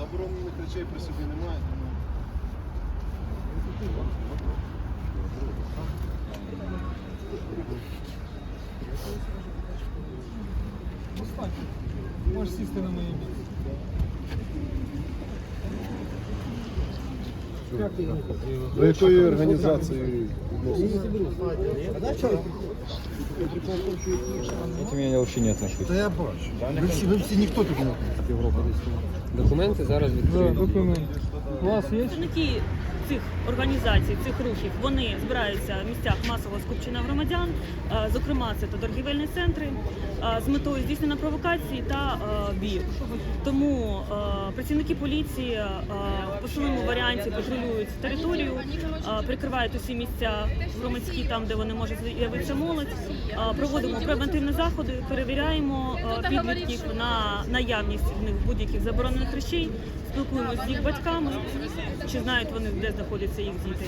Заборонених речей при собі немає. Останнє. Можеш сісти на моє місце. До якої організації відноситься? Этим я вообще не отношусь. Та я бачу. Ви всі, ви всі ніхто тут не Документи зараз Да, відкриті. У вас є? Представники цих організацій, цих рухів, вони збираються в місцях масового скупчення громадян. Е, Зокрема, це та торгівельні центри е, з метою здійснення провокацій та е, бійок. Тому е, працівники поліції е, в посиленому варіанті патрулюють територію, прикривають усі місця громадські там, де вони можуть з'явитися молодь. Проводимо превентивні заходи, перевіряємо підлітків на наявність в них будь-яких заборонених речей, спілкуємося з їх батьками, чи знають вони, де знаходяться їх діти.